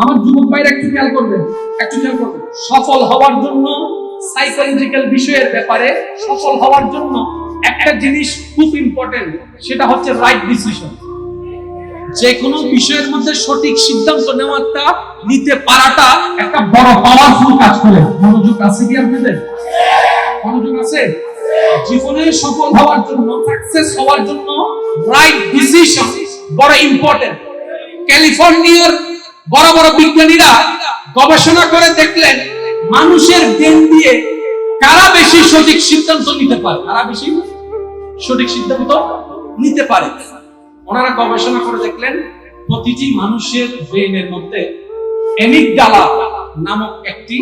আমার যুবক ভাইরা একটু খেয়াল করবেন, একটু খেয়াল করবেন। সফল হওয়ার জন্য সাইকোলজিক্যাল বিষয়ের ব্যাপারে সফল হওয়ার জন্য একটা জিনিস খুব ইম্পর্টেন্ট সেটা হচ্ছে রাইট ডিসিশন যে কোনো বিষয়ের মধ্যে সঠিক সিদ্ধান্ত নেওয়াটা, নিতে পারাটা একটা বড় পাওয়ারফুল কাজ করে। মনোযোগ আছে কি আপনাদের? মনোযোগ আছে? জীবনে সফল হওয়ার জন্য সাকসেস হওয়ার জন্য রাইট ডিসিশন বড় ইম্পর্টেন্ট ক্যালিফোর্নিয়ার বড় বড় বিজ্ঞানীরা গবেষণা করে দেখলেন, মানুষের ব্রেন দিয়ে কারা বেশি সঠিক সিদ্ধান্ত নিতে পারে? কারা বেশি সঠিক সিদ্ধান্ত নিতে পারে? ওনারা গবেষণা করে দেখলেন, প্রতিটি মানুষের ব্রেনের মধ্যে এমিকডালা নামক একটি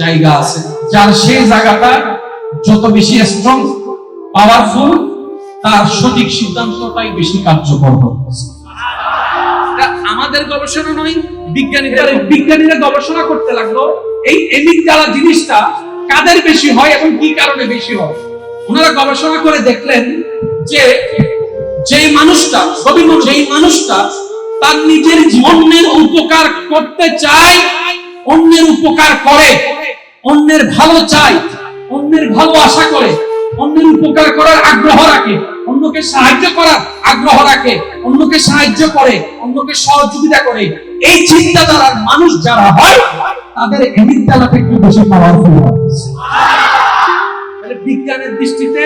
জায়গা আছে, যার সেই জায়গাটা যত বেশি স্ট্রং পাওয়ারফুল তার সঠিক সিদ্ধান্তটাই বেশি কার্যকর এটা আমাদের গবেষণা নয় বিজ্ঞানীরা বিজ্ঞানীরা গবেষণা করতে লাগল, এই এমিকডালা জিনিসটা কাদের বেশি হয় এবং কি কারণে বেশি হয়? ওনারা গবেষণা করে দেখলেন যে যেই মানুষটা রবীন্দ্র যেই মানুষটা তার নিজের জীবনের উপকার করতে চায়, অন্যের উপকার করে, অন্যের ভালো চায়, অন্যের ভালো আশা করে, অন্যের উপকার করার আগ্রহ রাখে। অন্যকে সাহায্য করার আগ্রহ রাখে, অন্যকে সাহায্য করে, অন্যকে সহযোগিতা করে। এই চিন্তাধারার মানুষ যারা হয়, তাদের এমিকডালাটা একটু বেশি পাওয়ারফুল হয়। বিজ্ঞানের দৃষ্টিতে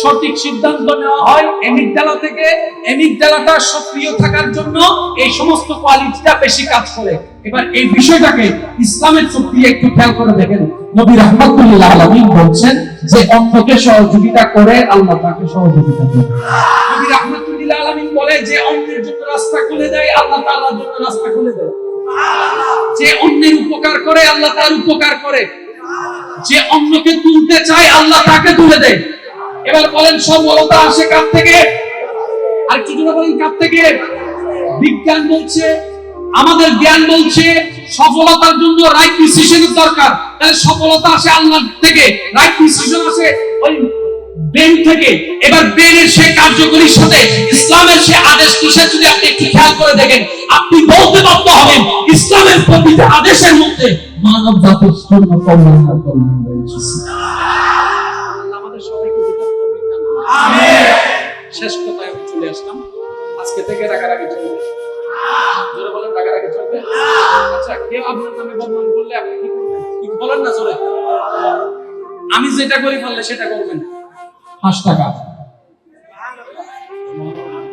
সঠিক সিদ্ধান্ত নেওয়া হয় এমিকডালা থেকে। এমিকডালাটা সক্রিয় থাকার জন্য এই সমস্ত কোয়ালিটিটা বেশি কাজ করে। এবার এই বিষয়টাকে ইসলামের চোখ একটু খেয়াল করে দেখেন। নবী রহমতুল্লাহ আলমী বলছেন যে অন্যকে সহযোগিতা করে আল্লাহ তাকে সহযোগিতা করে। নবী রহমতুল্লাহ আলমী বলে যে, অন্যের জন্য রাস্তা খুলে দেয়, আল্লাহ তাআলার জন্য রাস্তা খুলে দেয়। যে অন্যের উপকার করে, আল্লাহ তার উপকার করে। যে অন্যকে তুলতে চায়, আল্লাহ তাকে তুলে দেয়। এবার বলেন সফলতা আসে কার থেকে? আর কিছু না বলেন, কার থেকে? বিজ্ঞান বলছে, আমাদের জ্ঞান বলছে, সফলতার জন্য রাইট ডিসিশনের দরকার। তাহলে সফলতা আসে আল্লাহ থেকে রাইট ডিসিশন আসে ওই ব্রেন থেকে। এবার ব্রেনের সে কার্যকরীর সাথে, ইসলামের সে আদেশ কিসের যদি আপনি একটু খেয়াল করে দেখেন। আপনি বলতে বাধ্য হবেন, ইসলামের প্রতিটা আদেশের মধ্যে মানব জাতির জন্য কল্যাণ আর কল্যাণ রয়েছে। শেষ কথায় আমি চলে আসলাম। আজকে থেকে রাগারাগি চলবে। জোরে বলেন রাগারাগি চলবে? আচ্ছা কেউ আপনার নামে বদনাম করলে? আপনি কি করবেন? কি বলেন না জোরে। আমি যেটা করি পারলে সেটা করবেন। পাঁচ টাকা।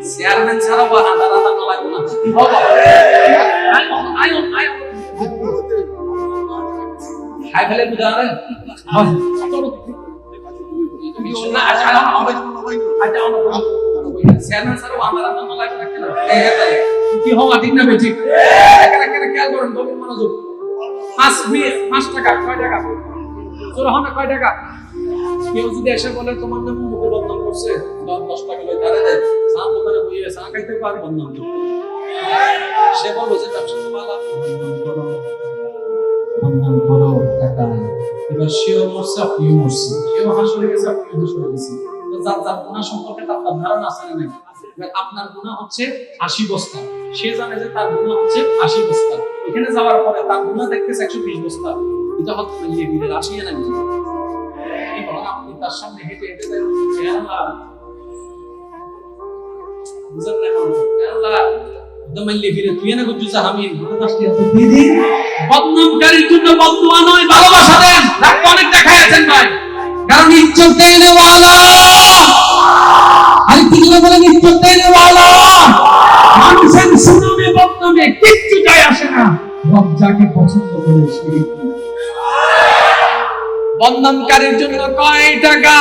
চেয়ারম্যান ছাড়াও আধা না লাগবে না কি হবে আয়ন আয়ন আয়ন খাই ফেলে বুঝা রে না আচ্ছা হবে আচ্ছা টাকা কেউ যদি এসে বলে তোমার নাম মুখে বদনাম করছে দশ টাকা লই তারে দেয় চা দোকানে বইয়ে চা খাইতে পার বদনাম সে বলব যে ব্যবসা তো বদনাম করো টাকা এবার সেও মরছে আপনিও মরছে সেও হাসলে গেছে আপনিও হাসলে গেছে যার যার গুণা সম্পর্কে তার তার ধারণা আছে না আপনার গুণা হচ্ছে আশি বস্তা। সে জানে যে তার গুণা হচ্ছে আশি বস্তা। ওখানে যাওয়ার পরে তার গুণা দেখতেছে একশো বিশ বস্তা। এটা হয়তো মিলিয়ে দিলে আসিয়ে না আপনি তার সামনে হেঁটে হেঁটে হে আল্লাহ, বুঝেন না আল্লাহ, দমাইলে ফিরে তুই না গুজু দিদি, বদনামকারীর জন্য বদদুয়া নয়, ভালোবাসা দেন। রাগ অনেক দেখাই আছেন ভাই। কারণ ইজ্জত দেনে ওয়ালা। আর কি করে বলেন ইজ্জত ওয়ালা? মানুষের সুনামে বদনামে কিচ্ছু যায় আসে না। রব যাকে পছন্দ করে সেই বদনামকারীর জন্য কয় টাকা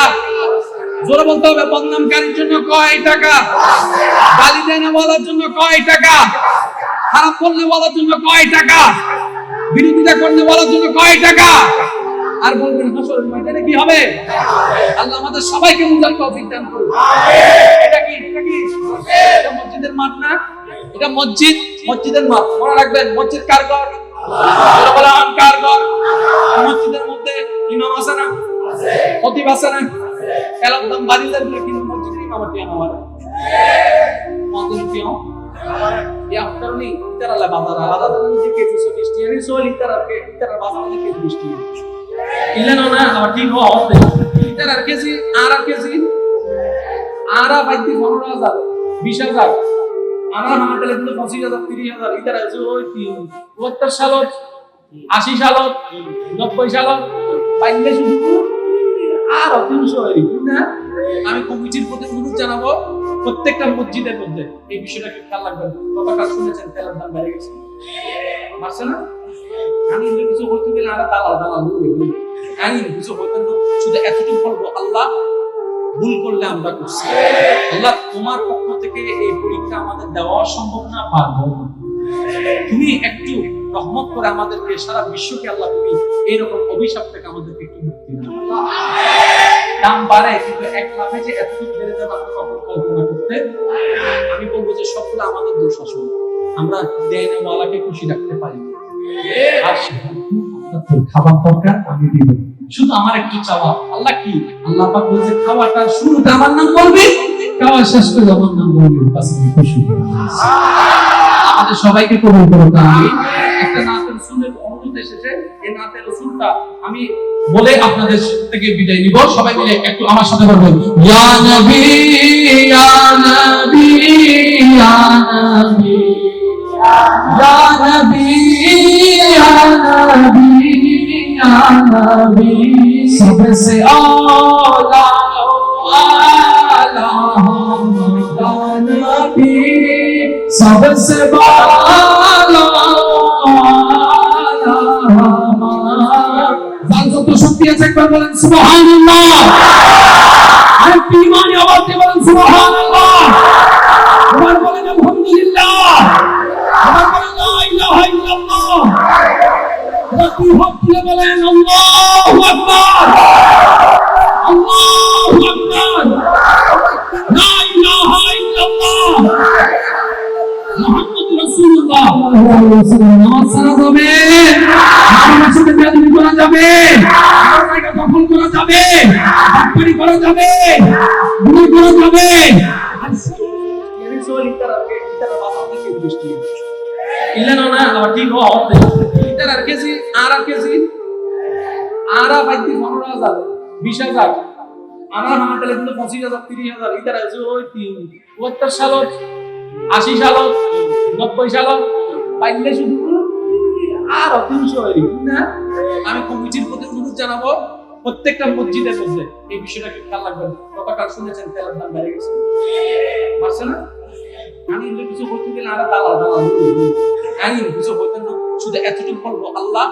জোরে বলতে হবে বদনামকারীর জন্য কয় টাকা? গালি দেনা বলার জন্য কয় টাকা? খারাপ করলে বলার জন্য কয় টাকা? বিরোধিতা করলে বলার জন্য কয় টাকা? আর বলবেন হাসর ময়দানে কি হবে? আল্লাহ আমাদের সবাইকে বুঝার তৌফিক দান করুন। এটা কি? এটা কি? এটা মসজিদের মাঠ না? এটা মসজিদ? মসজিদের মাঠ। মনে রাখবেন মসজিদ কার ঘর? কার ঘর? মসজিদের মধ্যে ইমাম আছে না? খতিব আছে না? এলাম বাড়িদের বলে কিন্তু আমার মসজিদ পনেরো হাজার, বিশ হাজার। আমার আমার তাহলে কিন্তু পঁচিশ হাজার, তিরিশ হাজার। ইতারা আছে ওই তিন সালত আশি সালত নব্বই সালত পাইলে আমি কমিটির প্রতি অনুরোধ জানাব প্রত্যেকটা মসজিদের মধ্যে এই বিষয়টা খেয়াল রাখবেন। শুনেছেন দাম বেড়ে গেছে। পারছে না? আমি কিছু হইতে গেলে দালাল দালাল আমি কিছু হইতে শুধু এতটুকু বলব, আল্লাহ ভুল করলে আমরা করছি। আল্লাহ তোমার পক্ষ থেকে এই পরীক্ষা আমাদের দেওয়া সম্ভব না পারব না। তুমি একটু রহমত করে আমাদেরকে সারা বিশ্বকে আল্লাহ তুমি এইরকম অভিশাপ থেকে আমাদেরকে একটু দাম বাড়ে কিন্তু এক লাফে যে এতটুকু বেড়ে যাবে আমরা কখন কল্পনা করতে আমি বলব যে সবগুলো আমাদের দোষ আসলে আমরা দেয় ওয়ালাকে খুশি রাখতে পারি আর খাবার দরকার, আমি দিব। শুধু আমার একটু চাওয়া। আল্লাহ কি? আল্লাহ পাক বলছে খাওয়াটা শুরুতে আমার নাম বলবি, খাওয়া শেষ করে আমার নাম বলবি। বাস আমি খুশি। আমাদের সবাইকে কবুল করো আমি একটা নাতের সুনের অনুরোধ এসেছে, এই নাতের সুরটা আমি বলে আপনাদের থেকে বিদায় নিব। সবাই মিলে একটু আমার সাথে বলব ইয়া নবী ইয়া নবী ইয়া নবী। সবসে বা যত শক্তি আছে একবার বলেন, সুবহানাল্লাহ। আরেকটি ইমানি দিয়ে বলেন, সুবহানাল্লাহ। আবার বলেন, আলহামদুলিল্লাহ। আবার বলেন, লা ইলাহা ইল্লাল্লাহ। বলেন, আল্লাহু আকবার। আল্লাহু আকবার। লা ইলাহা ইল্লাল্লাহ। রাসূলুল্লাহ। নামাজ সারা যাবে। বেয়াদবি করা যাবে। দখল করা যাবে? করা যাবে? করা যাবে? আর আর আর পনেরো হাজার, বিশ হাজার। কিন্তু পঁচিশ হাজার, তিরিশ হাজার। ওই তিন সালত আশি সালত নব্বই সালত পাইলে শুধু আর আমি কমিটির প্রতি অনুরোধ জানাব, প্রত্যেকটা মসজিদের মধ্যে এই বিষয়টা একটু খেয়াল রাখবেন। কথাটা শুনেছেন তেলের দাম বেড়ে গেছে। না? আমি কিছু হইতে গেলে দালাল দালাল। আমি কিছু হইতে না, শুধু এতটুকু বলব, আল্লাহ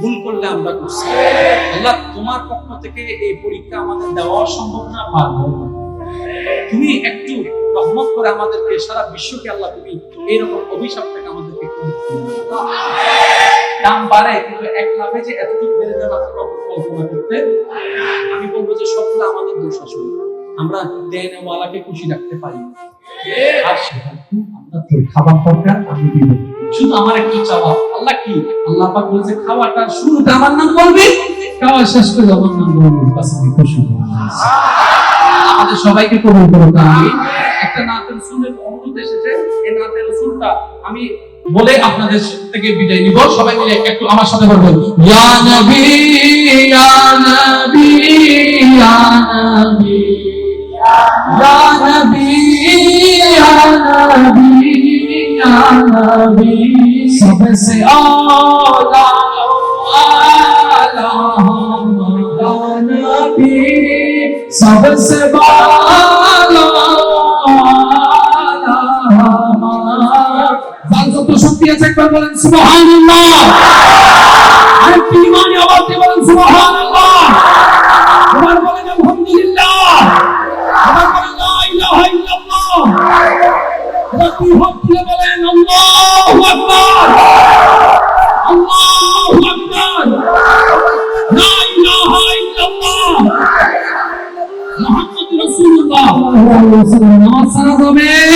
ভুল করলে আমরা করছি। আল্লাহ তোমার পক্ষ থেকে এই পরীক্ষা আমাদের দেওয়া সম্ভব না পারব তুমি একটু রহমত করে আমাদেরকে সারা বিশ্বকে আল্লাহ তুমি এইরকম অভিশাপ থেকে দাম বাড়ে কিন্তু এক লাফে যে এতটুকু বেড়ে যাবে আমরা কল্পনা করতে আমি বলব যে সবগুলো আমাদের দোষ আসলে আমরা দেয় খুশি রাখতে পারি। আর খাবার দরকার আমি দিব। শুধু আমার একটু চাওয়া। আল্লাহ কি? আল্লাহ পাক বলছে খাওয়াটা শুরুতে আমার নাম বলবি খাওয়া শেষ করে আমার নাম বলবি। বাস আমি খুশি। আমাদের সবাইকে কবুল করো আমি একটা নাতের সুনের অনুরোধ এসেছে। এই নাতের সুরটা আমি বলে আপনাদের থেকে বিদায় নিব। সবাই মিলে একটু আমার সাথে বলব নবী সবসে আলা আলা নবী সবসে যার যত একবার বলেন, সুবহানাল্লাহ। আরেকটি ইমানি আওয়াজ বলেন, সুবহানাল্লাহ। আবার বলেন, আলহামদুলিল্লাহ। আবার বলেন, লা ইলাহা ইল্লাল্লাহ। এবার দুই হাত তুলে বলেন, আল্লাহু আকবার। আল্লাহু আকবার। লা ইলাহা ইল্লাল্লাহ। মুহাম্মদ রাসূলুল্লাহ। নামাজ সারা যাবে।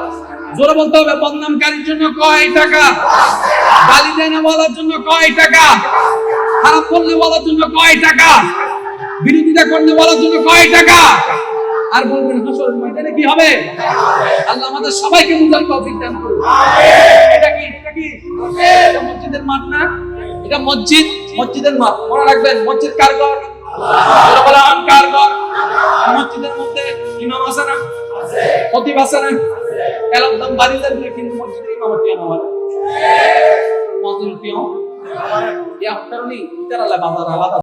জোরে বলতে হবে বদনামকারীর জন্য কয় টাকা? গালি দেয় না বলার জন্য কয় টাকা? খারাপ করলে বলার জন্য কয় টাকা? বিরোধিতা করলে বলার জন্য কয় টাকা? আর বলবেন হাসর ময়দানে কি হবে? আল্লাহ আমাদের সবাইকে বুঝার তৌফিক দান করুন। এটা কি? এটা কি? মসজিদের মাঠ না? এটা মসজিদ? মসজিদের মাঠ। মনে রাখবেন মসজিদ কার ঘর? যারা বলে আম কার ঘর? মসজিদের মধ্যে ইমাম আছে না? খতিব আছে না? একদম বাড়ি যাবে কিন্তু মসজিদে ইমামতি আমার। মসজিদ পিও ইয়া কারণে ইতারা বাজার আলাদা।